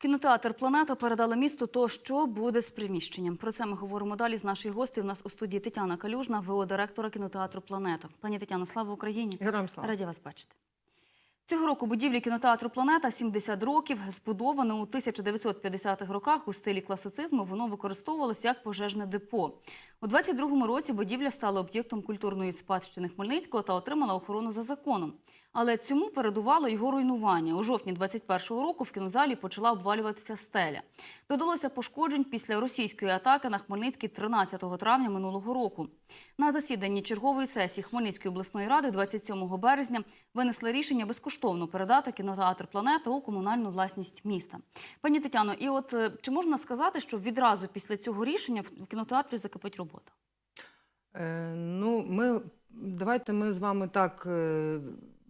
Кінотеатр Планета передали місту то, що буде з приміщенням. Про це ми говоримо далі з нашою гостею. У нас у студії Тетяна Калюжна, ВО директора кінотеатру Планета. Пані Тетяно, слава Україні! Героям слава. Раді вас бачити. Цього року будівлі кінотеатру Планета 70 років. Збудоване у 1950-х роках у стилі класицизму. Воно використовувалося як пожежне депо. У 22-му році будівля стала об'єктом культурної спадщини Хмельницького та отримала охорону за законом. Але цьому передувало його руйнування. У жовтні 21-го року в кінозалі почала обвалюватися стеля. Додалося пошкоджень після російської атаки на Хмельницький 13 травня минулого року. На засіданні чергової сесії Хмельницької обласної ради 27 березня винесли рішення безкоштовно передати кінотеатр Планета у комунальну власність міста. Пані Тетяно, і от е, чи можна сказати, що відразу після цього рішення в кінотеатрі закипить робота? Е, ну, ми давайте ми з вами так е,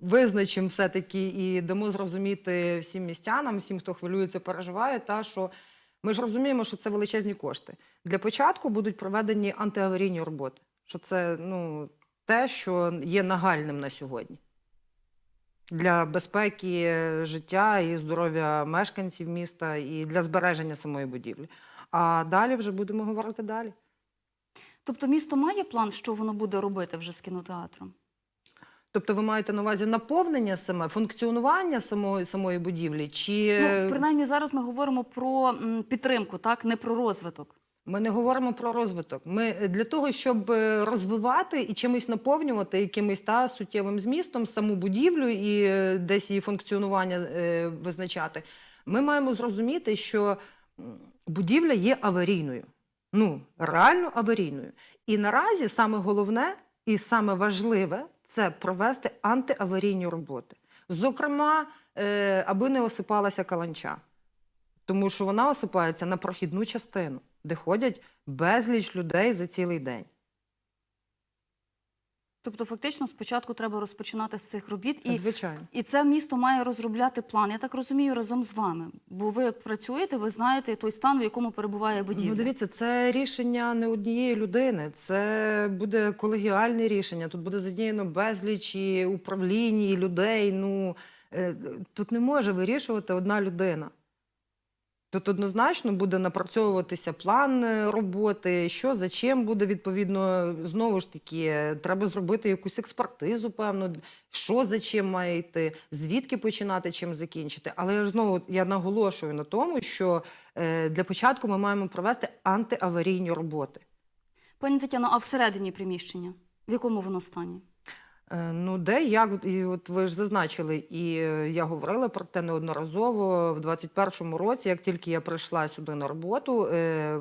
визначимо все-таки і дамо зрозуміти всім містянам, всім, хто хвилюється, переживає, та що ми ж розуміємо, що це величезні кошти. Для початку будуть проведені антиаварійні роботи. Що це ну, те, що є нагальним на сьогодні. Для безпеки життя і здоров'я мешканців міста, і для збереження самої будівлі. А далі вже будемо говорити далі. Тобто місто має план, що воно буде робити вже з кінотеатром? Тобто ви маєте на увазі наповнення саме, функціонування самої самої будівлі? Чи Ну, принаймні зараз ми говоримо про підтримку, так не про розвиток. ми не говоримо про розвиток? Ми е, для того, щоб е, розвивати і чимось наповнювати якимось та суттєвим змістом саму будівлю і е, десь її функціонування е, визначати, ми маємо зрозуміти, що будівля є аварійною. Ну, реально аварійною. І наразі саме головне і саме важливе це провести антиаварійні роботи. Зокрема, е, аби не осипалася каланча. Тому що вона осипається на прохідну частину, де ходять безліч людей за цілий день. Тобто, фактично, спочатку треба розпочинати з цих робіт, і, Звичайно. і це місто має розробляти план. Я так розумію, разом з вами. Бо ви працюєте, ви знаєте той стан, в якому перебуває будівля. Ну, дивіться, це рішення не однієї людини. Це буде колегіальне рішення. Тут буде задіяно безліч і управлінь, і людей. Ну е, тут не може вирішувати одна людина. Тут однозначно буде напрацьовуватися план е, роботи, що за чим буде відповідно. Знову ж таки, е, треба зробити якусь експертизу, певно, що за чим має йти, звідки починати, чим закінчити. Але я знову я наголошую на тому, що е, для початку ми маємо провести антиаварійні роботи. Пані Тетяно, а всередині приміщення? В якому воно стані? Е, Ну, де як і от ви ж зазначили, і е, я говорила про те неодноразово в 21-му році, як тільки я прийшла сюди на роботу, е,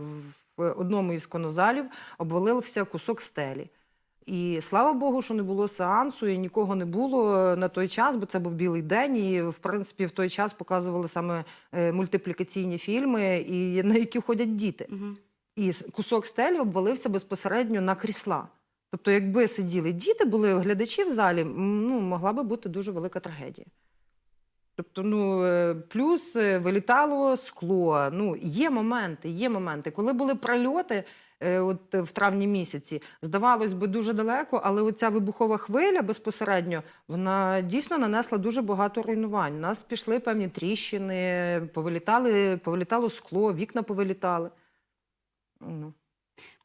в одному із конозалів обвалився кусок стелі. І слава Богу, що не було сеансу, і нікого не було на той час, бо це був білий день. І в принципі в той час показували саме мультиплікаційні фільми, і на які ходять діти. Угу. І кусок стелі обвалився безпосередньо на крісла. Тобто, якби сиділи діти, були глядачі в залі, ну, могла би бути дуже велика трагедія. Тобто, ну, е, плюс е, вилітало скло. Ну, є моменти, є моменти. Коли були прильоти, е, от в травні місяці, здавалось би, дуже далеко, але оця вибухова хвиля безпосередньо, вона дійсно нанесла дуже багато руйнувань. У нас пішли певні тріщини, повилітали, повилітало скло, вікна повилітали. Ну.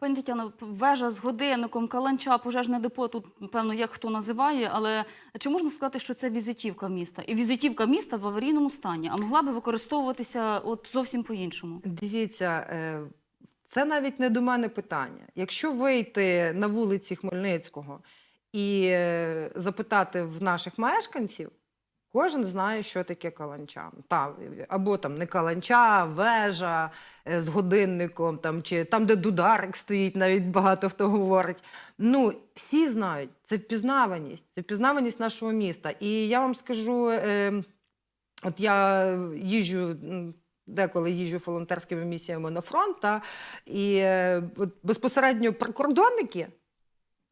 Пані Тетяно, вежа з годинником, каланча, пожежне депо, тут, певно, як хто називає, але чи можна сказати, що це візитівка міста? І візитівка міста в аварійному стані, а могла би використовуватися от зовсім по-іншому. Дивіться, е, це навіть не до мене питання. Якщо вийти на вулиці Хмельницького і е, запитати в наших мешканців, кожен знає, що таке каланча. Та, або там не каланча, вежа е, з годинником, там, чи там, де дударик стоїть, навіть багато хто говорить. Ну, всі знають, це впізнаваність, це впізнаваність нашого міста. І я вам скажу. Е, От я їжджу, деколи їжджу волонтерськими місіями на фронт, та, і е, от безпосередньо прикордонники.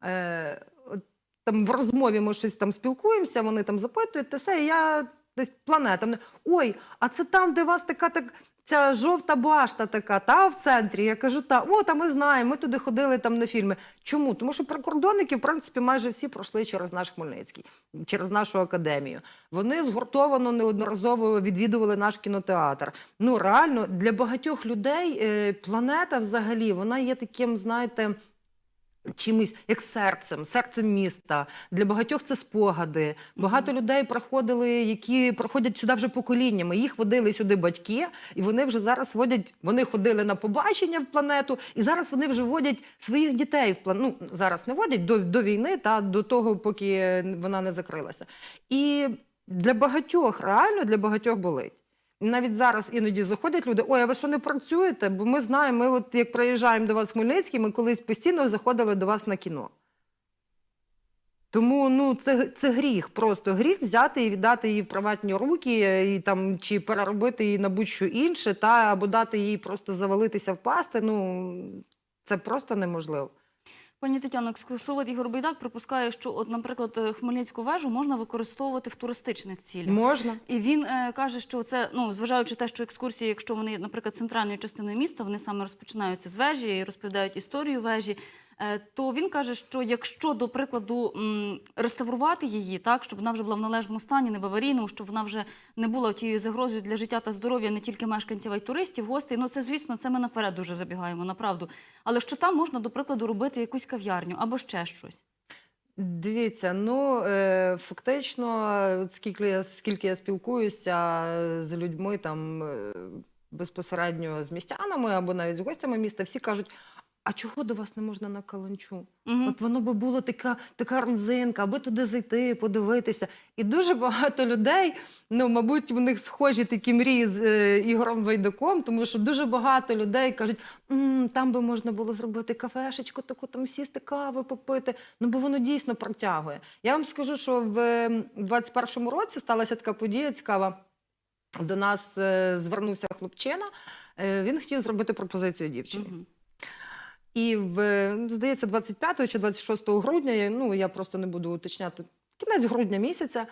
Е, от, там в розмові ми щось там спілкуємося, вони там запитують, те все. І я десь планета. Ой, а це там, де у вас така так. Ця жовта башта така, та в центрі. Я кажу, та о, та ми знаємо, ми туди ходили там на фільми. Чому? Тому що прикордонники, в принципі, майже всі пройшли через наш Хмельницький, через нашу академію. Вони згуртовано неодноразово відвідували наш кінотеатр. Ну реально для багатьох людей е, планета взагалі вона є таким, знаєте. Чимось як серцем, серцем міста. Для багатьох це спогади. Багато людей проходили, які проходять сюди вже поколіннями. Їх водили сюди батьки, і вони вже зараз водять. Вони ходили на побачення в планету, і зараз вони вже водять своїх дітей в план. Ну зараз не водять до, до війни, та до того, поки вона не закрилася. І для багатьох реально для багатьох болить. Навіть зараз іноді заходять люди: ой, а ви що не працюєте? Бо ми знаємо, ми от як приїжджаємо до вас в Хмельницький, ми колись постійно заходили до вас на кіно. Тому ну, це, це гріх, просто гріх взяти і віддати її в приватні руки, і, там, чи переробити її на будь-що інше, та, або дати їй просто завалитися впасти. Ну, це просто неможливо. Пані Тетяно, екскурсовод Ігор Байдак припускає, що, от, наприклад, е, Хмельницьку вежу можна використовувати в туристичних цілях. Можна. І він е, каже, що це, ну, зважаючи те, що екскурсії, якщо вони, наприклад, центральною частиною міста, вони саме розпочинаються з вежі і розповідають історію вежі. Е, То він каже, що якщо, до прикладу, реставрувати її, так, щоб вона вже була в належному стані, не в аварійному, щоб вона вже не була тією загрозою для життя та здоров'я не тільки мешканців, а й туристів, гостей. Ну це звісно, це ми наперед дуже забігаємо, направду. Але що там можна, до прикладу, робити якусь кав'ярню або ще щось. Дивіться, ну е, фактично, скільки я скільки я спілкуюся з людьми там е, безпосередньо з містянами або навіть з гостями міста, всі кажуть. А чого до вас не можна на каланчу? Мгм. От воно би було така, така родзинка, аби туди зайти, подивитися. І дуже багато людей, ну, мабуть, в них схожі такі мрії з е, Ігорем Вайдаком, тому що дуже багато людей кажуть, «М, там би можна було зробити кафешечку, таку там сісти, кави попити. Ну, бо воно дійсно протягує. Я вам скажу, що в ем, 21-му році сталася така подія цікава. До нас е, звернувся хлопчина. Е, він хотів зробити пропозицію дівчині. Мгм. І в здається, 25 чи 26 грудня, ну я просто не буду уточняти, кінець грудня місяця,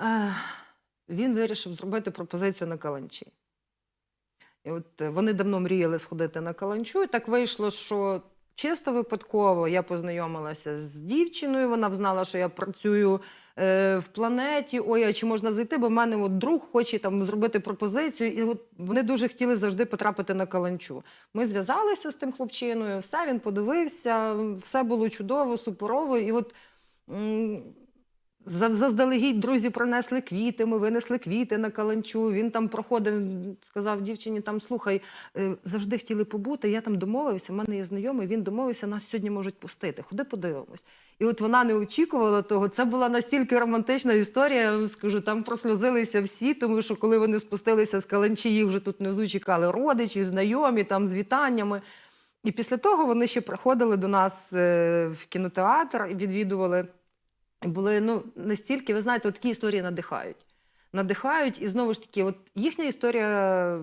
е, він вирішив зробити пропозицію на каланчі. І от е, вони давно мріяли сходити на каланчу, і так вийшло, що чисто випадково я познайомилася з дівчиною. Вона взнала, що я працюю е, в планеті. Ой, а чи можна зайти? Бо в мене от друг хоче там зробити пропозицію, і от вони дуже хотіли завжди потрапити на каланчу. Ми зв'язалися з тим хлопчиною, все він подивився, все було чудово, суперово. І от заздалегідь друзі принесли квіти, ми винесли квіти на каланчу. Він там проходив, сказав дівчині: там слухай, е, завжди хотіли побути. Я там домовився. в мене є знайомий, він домовився, нас сьогодні можуть пустити. Ходи подивимось. І от вона не очікувала того. Це була настільки романтична історія. Я вам скажу, там просльозилися всі, тому що коли вони спустилися з каланчі, їх вже тут внизу чекали родичі, знайомі, там з вітаннями. І після того вони ще приходили до нас е, в кінотеатр і відвідували. Були ну, настільки, ви знаєте, от такі історії надихають. Надихають, і знову ж таки, от їхня історія,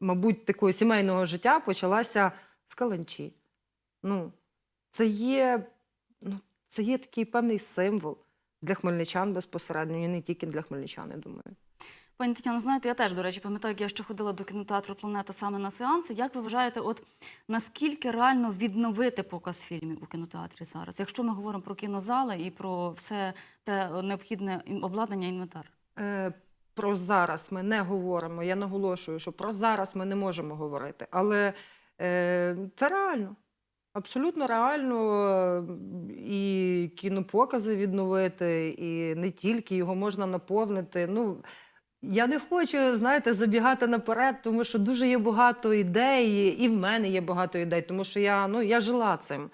мабуть, такого сімейного життя почалася з каланчі. Ну, це є, ну, це є такий певний символ для хмельничан безпосередньо, і не тільки для хмельничан, я думаю. Пані Тетяно, знаєте, я теж, до речі, пам'ятаю, як я ще ходила до кінотеатру Планета саме на сеанси. Як ви вважаєте, от наскільки реально відновити показ фільмів у кінотеатрі зараз, якщо ми говоримо про кінозали і про все те необхідне обладнання, інвентар? Е, Про зараз ми не говоримо. Я наголошую, що про зараз ми не можемо говорити. Але е, це реально. Абсолютно реально е, і кінопокази відновити, і не тільки його можна наповнити. Ну, я не хочу, знаєте, забігати наперед, тому що дуже є багато ідей, і в мене є багато ідей, тому що я, ну, я жила цим.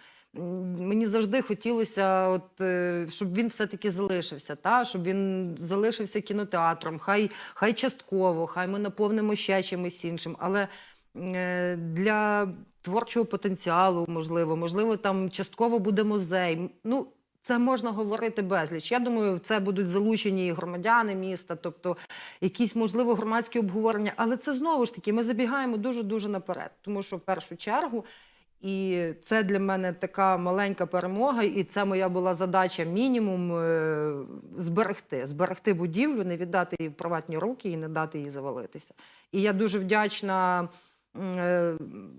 Мені завжди хотілося, от, е, щоб він все-таки залишився, та? щоб він залишився кінотеатром, хай, хай частково, хай ми наповнимо ще чимось іншим. Але е, для творчого потенціалу, можливо, можливо, там частково буде музей. Ну, це можна говорити безліч. Я думаю, в це будуть залучені і громадяни міста, тобто якісь, можливо, громадські обговорення. Але це знову ж таки, ми забігаємо дуже-дуже наперед, тому що в першу чергу І це для мене така маленька перемога, і це моя була задача мінімум е, зберегти, зберегти будівлю, не віддати її в приватні руки і не дати їй завалитися. І я дуже вдячна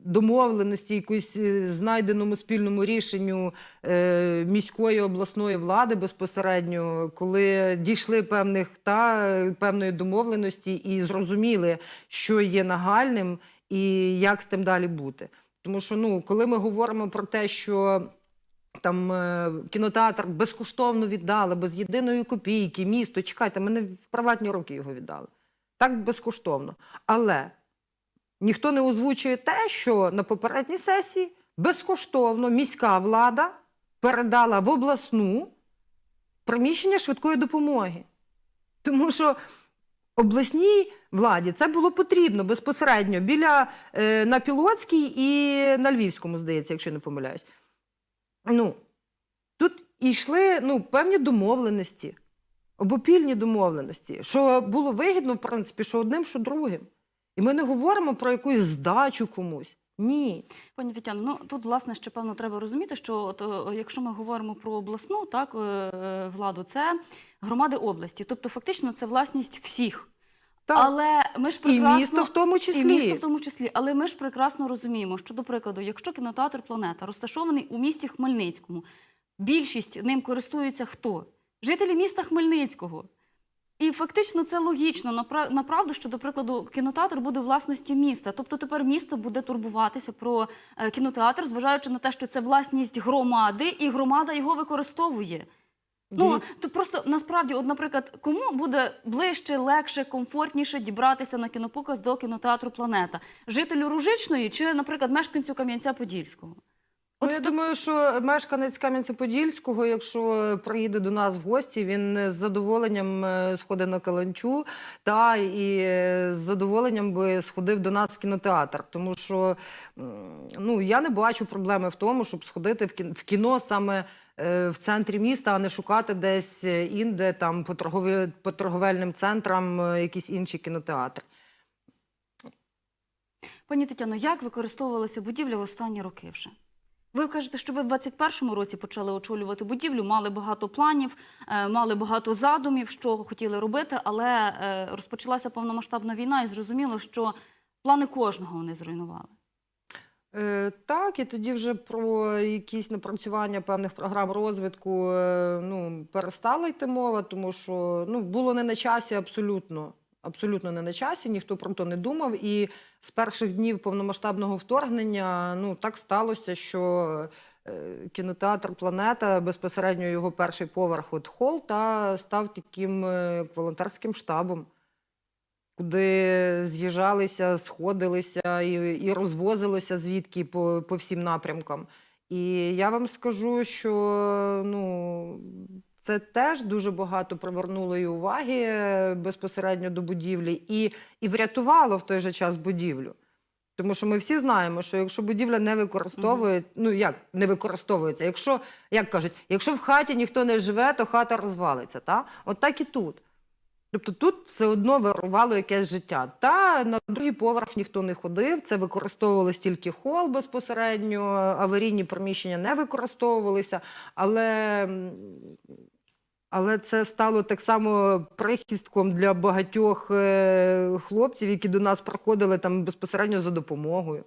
домовленості, якусь е, знайденому спільному рішенню е, міської обласної влади безпосередньо, коли дійшли певних та е, певної домовленості і зрозуміли, що є нагальним і як з тим далі бути. Тому що ну, коли ми говоримо про те, що там е, кінотеатр безкоштовно віддали, без єдиної копійки, місто, чекайте, мене в приватні руки його віддали. Так безкоштовно. Але ніхто не озвучує те, що на попередній сесії безкоштовно міська влада передала в обласну приміщення швидкої допомоги. Тому що обласній владі це було потрібно безпосередньо біля е, на Пілоцькій і на Львівському, здається, якщо не помиляюсь. Ну, тут йшли ну, певні домовленості, обопільні домовленості, що було вигідно, в принципі, що одним, що другим. І ми не говоримо про якусь здачу комусь. Ні. Пані Тетяно, ну тут власне ще певно треба розуміти, що от, е, якщо ми говоримо про обласну так, е, е, владу, це громади області. Тобто, фактично, це власність всіх. Так. Але ми ж І місто в тому числі. І місто в тому числі. Але ми ж прекрасно розуміємо, що, до прикладу, якщо кінотеатр Планета розташований у місті Хмельницькому, більшість ним користуються хто? Жителі міста Хмельницького. І фактично це логічно. Напра- Направду, що, до прикладу, кінотеатр буде власності міста. Тобто тепер місто буде турбуватися про е, кінотеатр, зважаючи на те, що це власність громади, і громада його використовує. Ну то просто насправді, от, наприклад, кому буде ближче, легше, комфортніше дібратися на кінопоказ до кінотеатру Планета? Жителю Ружичної чи, наприклад, мешканцю Кам'янця-Подільського? Ну, От я думаю, що мешканець Кам'янця-Подільського, якщо приїде до нас в гості, він з задоволенням е, сходить на каланчу та і е, з задоволенням би сходив до нас в кінотеатр. Тому що ну, я не бачу проблеми в тому, щоб сходити в кіно, саме е, в центрі міста, а не шукати десь е, інде там по, торгові, по торговельним центрам е, якісь інші кінотеатри. Пані Тетяно, як використовувалася будівля в останні роки вже? Ви кажете, що ви в 21-му році почали очолювати будівлю, мали багато планів, е, мали багато задумів, що хотіли робити, але е, розпочалася повномасштабна війна, і зрозуміло, що плани кожного вони зруйнували. Е, Так, і тоді вже про якісь напрацювання певних програм розвитку ну, перестала йти мова, тому що ну, було не на часі абсолютно. Абсолютно не на часі, ніхто про то не думав. І з перших днів повномасштабного вторгнення ну, так сталося, що е, кінотеатр Планета безпосередньо його перший поверх от хол та став таким е, волонтерським штабом куди з'їжджалися, сходилися і, і розвозилося звідки по, по всім напрямкам. І я вам скажу, що ну, це теж дуже багато привернуло і уваги е, безпосередньо до будівлі і, і врятувало в той же час будівлю. Тому що ми всі знаємо, що якщо будівля не використовує, ну як не використовується, якщо, як кажуть, якщо в хаті ніхто не живе, то хата розвалиться. Та? От так і тут. Тобто тут все одно вирувало якесь життя. Та на другий поверх ніхто не ходив, це використовувалось тільки хол безпосередньо, аварійні приміщення не використовувалися, але, але це стало так само прихистком для багатьох е, хлопців, які до нас приходили там безпосередньо за допомогою.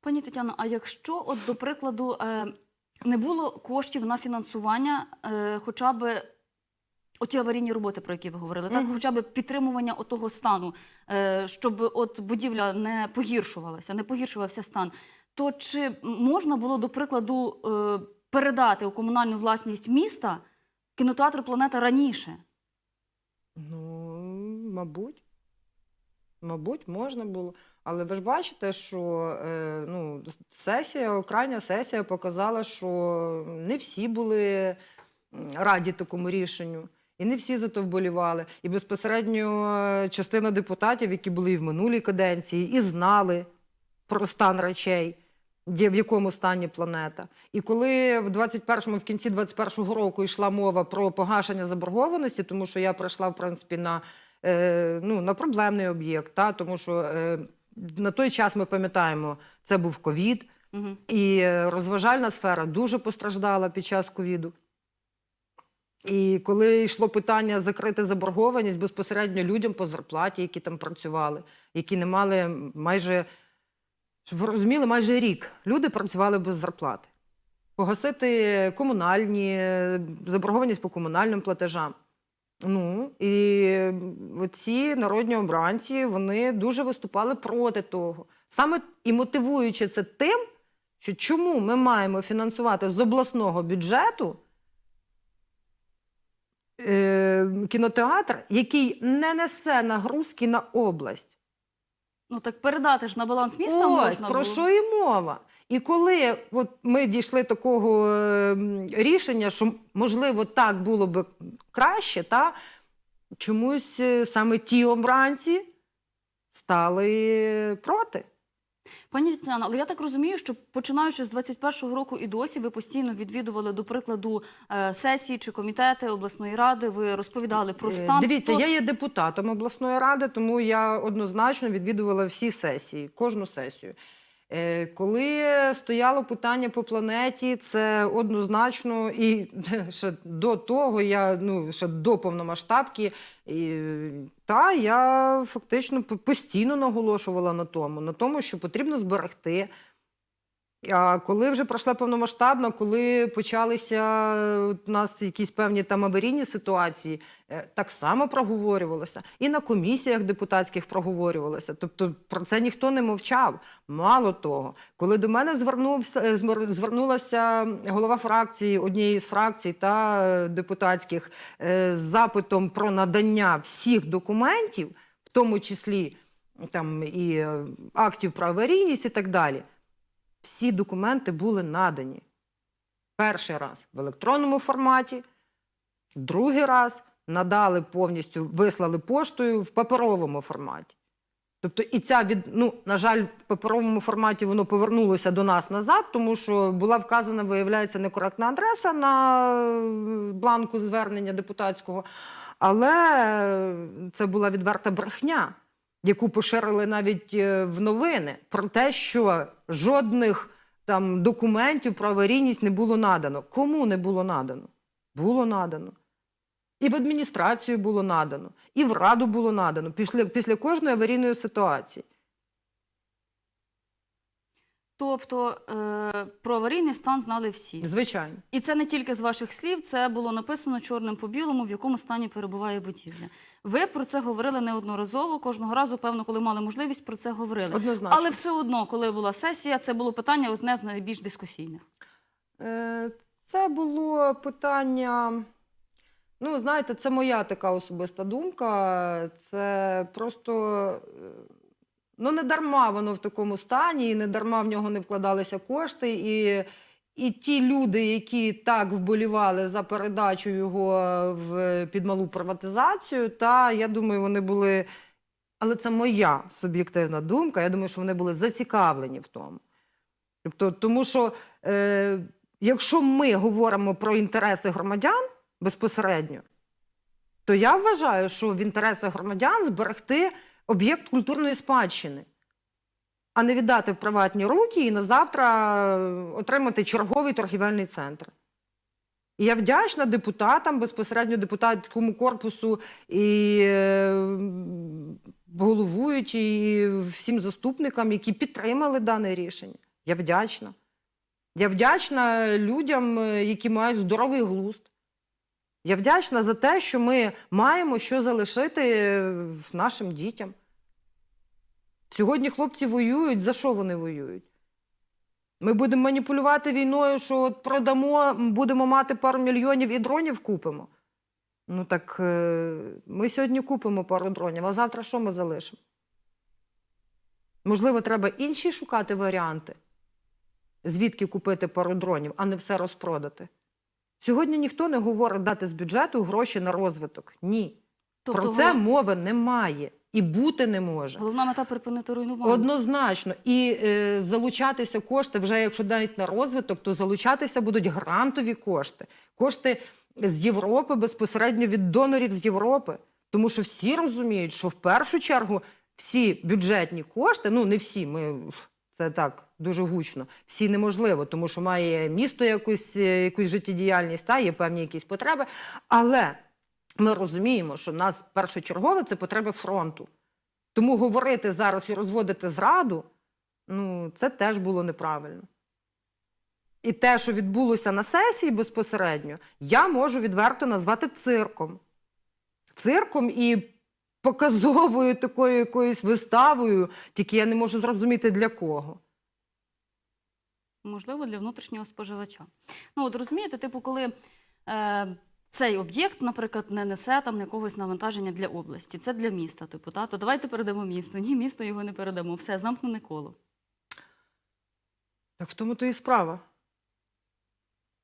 Пані Тетяно, а якщо, от, до прикладу, е, не було коштів на фінансування, е, хоча б оті аварійні роботи, про які ви говорили, так, Мгм. хоча б підтримування отого стану, щоб от будівля не погіршувалася, не погіршувався стан, то чи можна було, до прикладу, передати у комунальну власність міста кінотеатр Планета раніше? Ну, мабуть. Мабуть, можна було. Але ви ж бачите, що е, ну, сесія, крайня сесія показала, що не всі були раді такому рішенню. І не всі за то вболівали. І безпосередньо е, частина депутатів, які були і в минулій каденції, і знали про стан речей, де, в якому стані планета. І коли в 21-му, в кінці 21-го року йшла мова про погашення заборгованості, тому що я прийшла, в принципі, на, е, ну, на проблемний об'єкт, та, тому що е, на той час ми пам'ятаємо, це був ковід, Угу. і е, розважальна сфера дуже постраждала під час ковіду. І коли йшло питання закрити заборгованість безпосередньо людям по зарплаті, які там працювали, які не мали майже, щоб ви розуміли, майже рік люди працювали без зарплати. Погасити комунальні, заборгованість по комунальним платежам. Ну, і ці народні обранці вони дуже виступали проти того. Саме і мотивуючи це тим, що чому ми маємо фінансувати з обласного бюджету е, кінотеатр, який не несе нагрузки на область. Ну так передати ж на баланс міста Ось можна про було. що і мова. І коли от ми дійшли такого е, рішення, що можливо так було б краще, та чомусь е, саме ті обранці стали проти. Пані Тетяна, але я так розумію, що починаючи з 21-го року і досі ви постійно відвідували, до прикладу, е, сесії чи комітети обласної ради. Ви розповідали про Е, стан. Дивіться, я є депутатом обласної ради, тому я однозначно відвідувала всі сесії, кожну сесію. Е, Коли стояло питання по планеті, це однозначно, і ще до того, я ну ще до повномасштабки, і, та я фактично постійно наголошувала на тому, на тому, що потрібно зберегти. А коли вже пройшла повномасштабна, коли почалися у нас якісь певні там аварійні ситуації, е, так само проговорювалося. І на комісіях депутатських проговорювалося. Тобто про це ніхто не мовчав. Мало того, коли до мене звернувся, е, звернулася голова фракції, однієї з фракцій та е, депутатських з запитом про надання всіх документів, в тому числі там і актів про аварійність і так далі всі документи були надані. Перший раз в електронному форматі, другий раз надали повністю, вислали поштою в паперовому форматі. Тобто, і ця від, ну, на жаль, в паперовому форматі воно повернулося до нас назад, тому що була вказана, виявляється, некоректна адреса на е, бланку звернення депутатського. Але е, це була відверта брехня яку поширили навіть е, в новини, про те, що жодних там документів про аварійність не було надано. Кому не було надано? Було надано. І в адміністрацію було надано, і в раду було надано після, після кожної аварійної ситуації. Тобто е, про аварійний стан знали всі. Звичайно. І це не тільки з ваших слів, це було написано чорним по білому, в якому стані перебуває будівля. Ви про це говорили неодноразово. Кожного разу, певно, коли мали можливість, про це говорили. Однозначно. Але все одно, коли була сесія, це було питання одне з найбільш дискусійних. Е, Це було питання. Ну, знаєте, це моя така особиста думка. Це просто е, ну, не дарма воно в такому стані, і не дарма в нього не вкладалися кошти. І, і ті люди, які так вболівали за передачу його в під малу приватизацію, та я думаю, вони були. Але це моя суб'єктивна думка. Я думаю, що вони були зацікавлені в тому. Тобто, тому що е, якщо ми говоримо про інтереси громадян безпосередньо, то я вважаю, що в інтересах громадян зберегти об'єкт культурної спадщини, а не віддати в приватні руки і на завтра е, отримати черговий торгівельний центр. І я вдячна депутатам, безпосередньо депутатському корпусу і е, головуючій, і всім заступникам, які підтримали дане рішення. Я вдячна. Я вдячна людям, е, які мають здоровий глузд. Я вдячна за те, що ми маємо що залишити е, нашим дітям. Сьогодні хлопці воюють. За що вони воюють? Ми будемо маніпулювати війною, що от продамо, будемо мати пару мільйонів і дронів купимо. Ну так е, ми сьогодні купимо пару дронів, а завтра що ми залишимо? Можливо, треба інші шукати варіанти, звідки купити пару дронів, а не все розпродати. Сьогодні ніхто не говорить дати з бюджету гроші на розвиток. Ні. Тобто Про це голов- мови немає і бути не може. головна мета припинити руйнування. Однозначно. І е, залучатися кошти, вже якщо навіть на розвиток, то залучатися будуть грантові кошти. Кошти з Європи, безпосередньо від донорів з Європи. Тому що всі розуміють, що в першу чергу всі бюджетні кошти, ну не всі, ми це так дуже гучно, всі неможливо, тому що має місто якусь, е, якусь життєдіяльність, та є певні якісь потреби. Але ми розуміємо, що в нас першочергове це потреби фронту. Тому говорити зараз і розводити зраду, ну це теж було неправильно. І те, що відбулося на сесії безпосередньо, я можу відверто назвати цирком. Цирком і показовою такою якоюсь виставою, тільки я не можу зрозуміти для кого. Можливо, для внутрішнього споживача. Ну, от розумієте, типу, коли е, цей об'єкт, наприклад, не несе там якогось навантаження для області, це для міста, типу, та, то давайте передамо місту. Ні, місто його не передамо. Все, замкнене коло. Так в тому то і справа.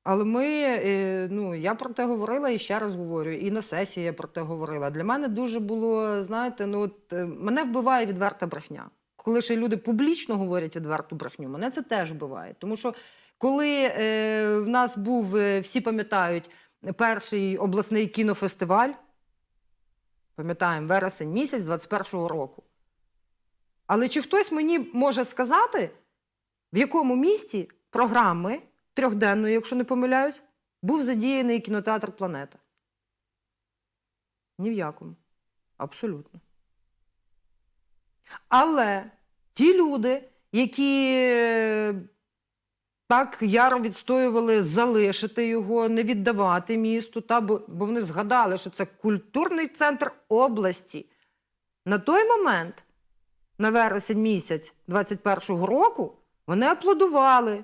Але ми, е, ну, я про те говорила і ще раз говорю, і на сесії я про те говорила. Для мене дуже було, знаєте, ну от е, мене вбиває відверта брехня. Коли ще люди публічно говорять відверту брехню, мене це теж вбиває. Тому що коли е, в нас був, е, всі пам'ятають, перший обласний кінофестиваль, пам'ятаємо, вересень місяць 21-го року. Але чи хтось мені може сказати, в якому місті програми трьохденної, якщо не помиляюсь, був задіяний кінотеатр Планета? Ні в якому. Абсолютно. Але ті люди, які е, так яро відстоювали залишити його, не віддавати місту, та, бо, бо вони згадали, що це культурний центр області. На той момент, на вересень місяць 21-го року, вони аплодували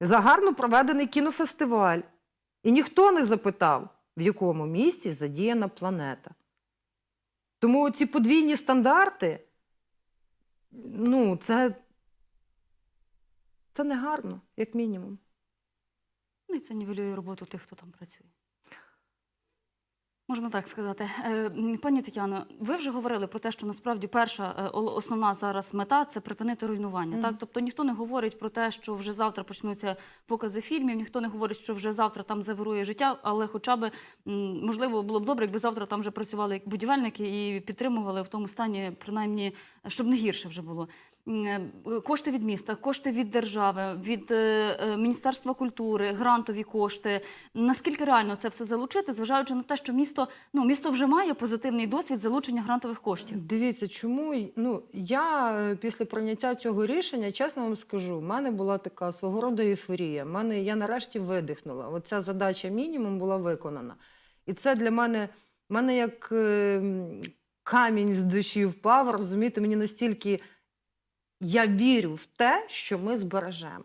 за гарно проведений кінофестиваль. І ніхто не запитав, в якому місті задіяна планета. Тому ці подвійні стандарти, ну, це, це не гарно, як мінімум. Ну і це нівелює роботу тих, хто там працює. Можна так сказати. Е, Пані Тетяно, ви вже говорили про те, що насправді перша е, основна зараз мета це припинити руйнування. Мгм. Так, тобто ніхто не говорить про те, що вже завтра почнуться покази фільмів, ніхто не говорить, що вже завтра там завирує життя, але хоча б можливо було б добре, якби завтра там вже працювали будівельники і підтримували в тому стані, принаймні, щоб не гірше вже було. Е, Кошти від міста, кошти від держави, від е, е, Міністерства культури, грантові кошти. Наскільки реально це все залучити, зважаючи на те, що місто, ну, місто вже має позитивний досвід залучення грантових коштів? Дивіться, чому ну, я після прийняття цього рішення, чесно вам скажу, в мене була така свого роду ейфорія. Мене, я нарешті видихнула. Оця задача мінімум була виконана. І це для мене, мене як е, камінь з душі впав, розумієте, мені настільки я вірю в те, що ми збережемо.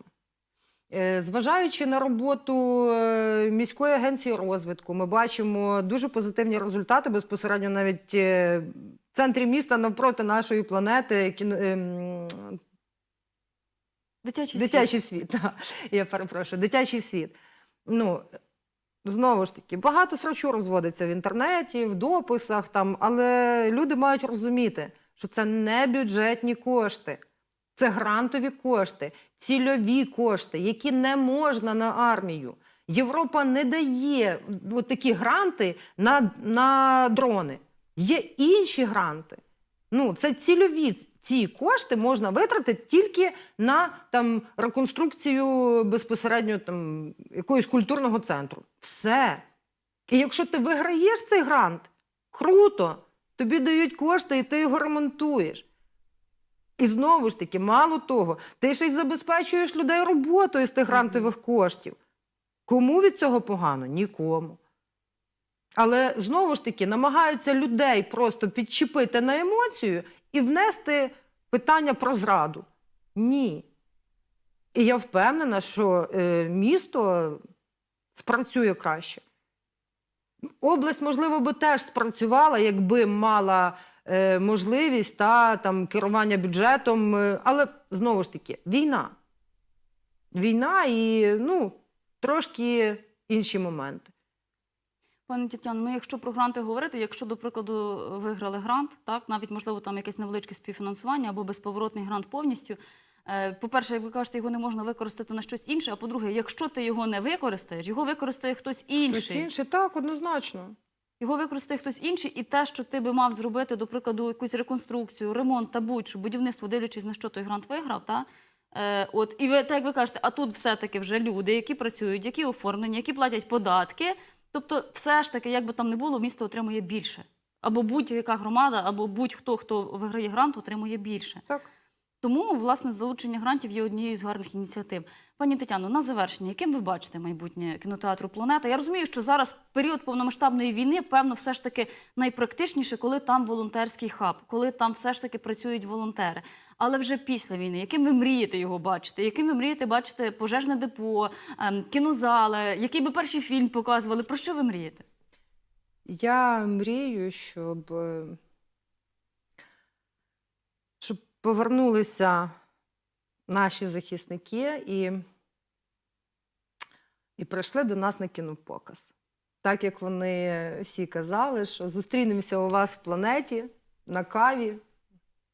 Е, Зважаючи на роботу е, міської агенції розвитку, ми бачимо дуже позитивні результати безпосередньо навіть е, в центрі міста навпроти нашої планети. кіно- ем, Дитячий, Дитячий світ. да. Я перепрошую, дитячий світ. Ну, знову ж таки, багато срачу розводиться в інтернеті, в дописах, там, але люди мають розуміти, що це не бюджетні кошти, це грантові кошти, цільові кошти, які не можна на армію. Європа не дає такі гранти на, на дрони. Є інші гранти. Ну, це цільові ці кошти можна витратити тільки на там, реконструкцію безпосередньо там, якогось культурного центру. Все. І якщо ти виграєш цей грант, круто, тобі дають кошти і ти його ремонтуєш. І знову ж таки, мало того, ти ще й забезпечуєш людей роботою з тих грантових коштів. Кому від цього погано? Нікому. Але знову ж таки намагаються людей просто підчепити на емоцію і внести питання про зраду. Ні. І я впевнена, що е, місто спрацює краще. Область, можливо, би теж спрацювала, якби мала можливість та там керування бюджетом. е, Але знову ж таки, війна. Війна і ну, трошки інші моменти. Пане Тетяно, ну якщо про гранти говорити, якщо, до прикладу, виграли грант, так, навіть, можливо, там якесь невеличке співфінансування або безповоротний грант повністю. е, По-перше, як ви кажете, його не можна використати на щось інше. А по-друге, якщо ти його не використаєш, його використає хтось інший. Хтось інший, так, однозначно. Його використає хтось інший, і те, що ти би мав зробити, до прикладу, якусь реконструкцію, ремонт та будь-що, будівництво, дивлячись на що той грант виграв, та? Е, от, і ви, так як ви кажете, а тут все-таки вже люди, які працюють, які оформлені, які платять податки. Тобто, все ж таки, як би там не було, місто отримує більше. Або будь-яка громада, або будь-хто, хто виграє грант, отримує більше. Так. Тому, власне, залучення грантів є однією з гарних ініціатив. Пані Тетяно, на завершення, яким ви бачите майбутнє кінотеатру Планета? Я розумію, що зараз період повномасштабної війни, певно, все ж таки найпрактичніше, коли там волонтерський хаб, коли там все ж таки працюють волонтери. Але вже після війни, яким ви мрієте його бачити? Яким ви мрієте бачити пожежне депо, ем, кінозали, який би перший фільм показували? Про що ви мрієте? Я мрію, щоб, е, щоб повернулися наші захисники і, і прийшли до нас на кінопоказ. Так як вони всі казали, що зустрінемося у вас в планеті на каві,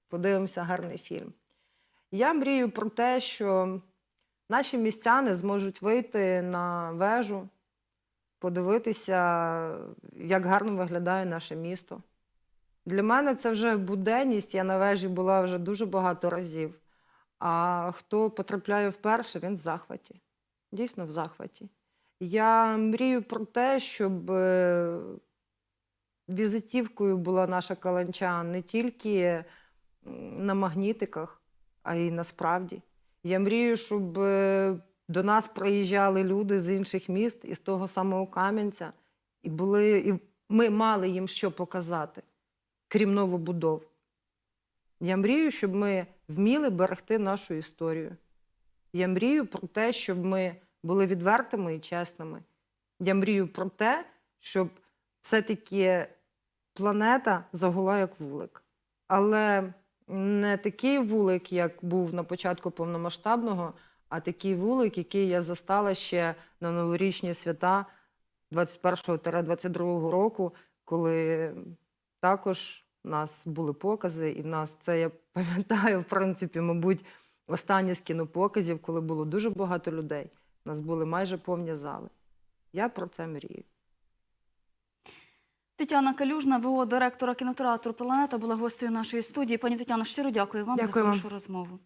подивимося гарний фільм. Я мрію про те, що наші містяни зможуть вийти на вежу, подивитися, як гарно виглядає наше місто. Для мене це вже буденність. Я на вежі була вже дуже багато разів. А хто потрапляє вперше, він в захваті. Дійсно в захваті. Я мрію про те, щоб е, візитівкою була наша каланча не тільки на магнітиках, а й насправді. Я мрію, щоб е, до нас приїжджали люди з інших міст із того самого Кам'янця, і були, і ми мали їм що показати, крім новобудов. Я мрію, щоб ми вміли берегти нашу історію. Я мрію про те, щоб ми були відвертими і чесними. Я мрію про те, щоб все-таки планета загула як вулик. Але не такий вулик, як був на початку повномасштабного, а такий вулик, який я застала ще на новорічні свята 21-22 року, коли також у нас були покази, і в нас це я пам'ятаю, в принципі, мабуть, останнє з кінопоказів, коли було дуже багато людей. У нас були майже повні зали. Я про це мрію. Тетяна Калюжна, ВО директора кінотеатру Планета, була гостею нашої студії. Пані Тетяно, щиро дякую вам Дякую за хорошу розмову.